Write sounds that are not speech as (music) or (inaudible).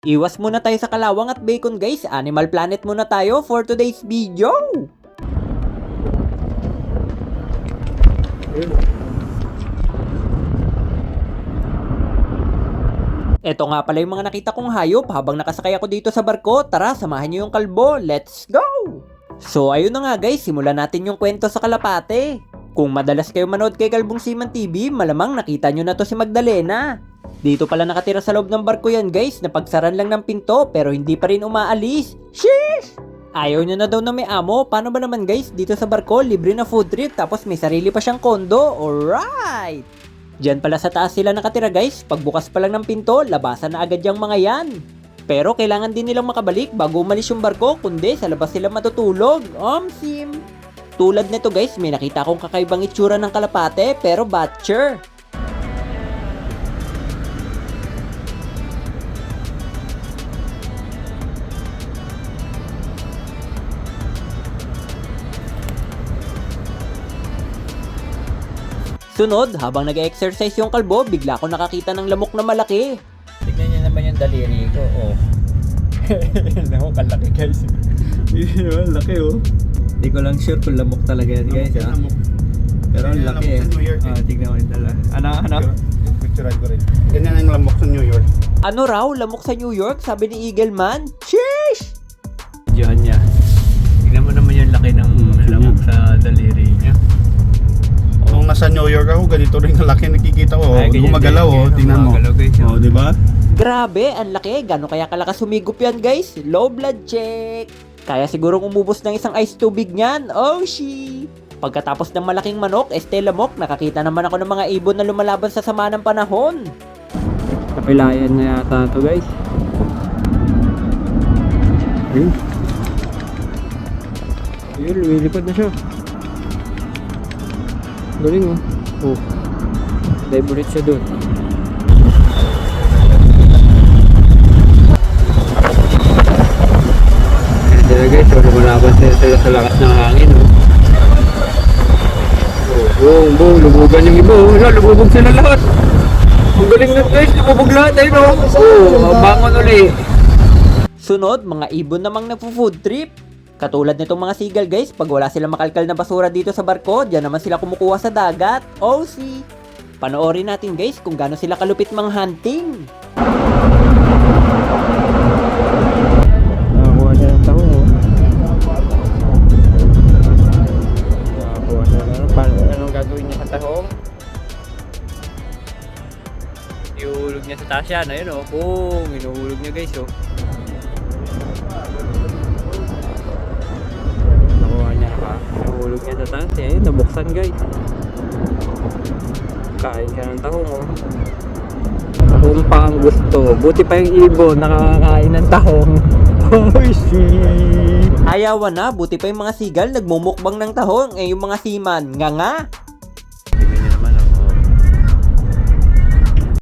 Iwas muna tayo sa kalawang at bacon guys. Animal Planet muna tayo for today's video. Ito nga pala yung mga nakita kong hayop habang nakasakay ako dito sa barko. Tara, samahan niyo yung kalbo. Let's go! So ayun na nga guys, simulan natin yung kwento sa Kalapate. Kung madalas kayo manood kay Galbong Siman TV, malamang nakita nyo na to si Magdalena. Dito pala nakatira sa loob ng barko yan guys, napagsaran lang ng pinto pero hindi pa rin umaalis. Sheesh! Ayaw nyo na daw na may amo, paano ba naman guys? Dito sa barko, libre na food trip tapos may sarili pa siyang kondo. Alright! Diyan pala sa taas sila nakatira guys, pagbukas pa lang ng pinto, labasan na agad yung mga yan. Pero kailangan din nilang makabalik bago umalis yung barko, kundi sa labas sila matutulog. Omsim! Tulad nito guys, may nakita akong kakaibang itsura ng kalapate pero batcher. Sunod, habang nag-exercise yung kalbo, bigla ako nakakita ng lamok na malaki. Tignan niyo naman yung daliri ko, oh. (laughs) Lamok, ang laki guys. (laughs) Yun, laki oh. Hindi ko lang sure kung lamok talaga yan guys, ha? Pero ang laki lamok eh. eh. Ah, tignan mo yung dala. Ano, ano? Picturean ko rin. Ganyan ang lamok sa New York. Ano raw, lamok sa New York? Sabi ni Eagleman. Sheesh! Diyan niya. Tignan mo naman yung laki ng Hmm, lamok sa daliri niya. Nasa New York ako, ganito rin kalaki nakikita ko. Ay, Oh, gumagalaw oh, tingnan mo. Oh, oh. di ba? Grabe, ang laki. Gano'n kaya kalakas humigop yan, guys? Low blood check. Kaya sigurong umubos ng isang ice tubig niyan. Oh, she. Pagkatapos ng malaking manok, este lamok, nakakita naman ako ng mga ibon na lumalaban sa sama ng panahon. Kapilayan niya yata ito guys. Ayun. Ayun, lumilipad na siya. Galing oh. Oh. Dive siya doon. Sila guys, so lumalaban sila sila sa lakas ng hangin oh. Oh, boom, boom, lubugan yung iba oh. Wala, lumubog sila lahat. Ang galing na guys, lumubog lahat ayun oh. Oh, bangon ulit. Sunod, mga ibon namang nagpo-food trip. Katulad nitong mga seagull guys, pag wala silang makalkal na basura dito sa barko, diyan naman sila kumukuha sa dagat. OC! Panoorin natin guys kung gaano sila kalupit mang hunting. Nakakuha siya ng taho. oh. Nakakuha siya ng paano, anong gagawin niya sa tahong? Iuhulog niya sa taas yan, ayun oh. Boom! Inuhulog niya guys oh. Sa taas. Ayun, nabuksan guys. Kain siya ng tahong oh. Tahong pa ang gusto. Buti pa yung ibon nakakakain ng tahong. (laughs) Oh! Ayawan na, buti pa yung mga seagull nagmumukbang ng tahong, eh yung mga seaman, nga nga.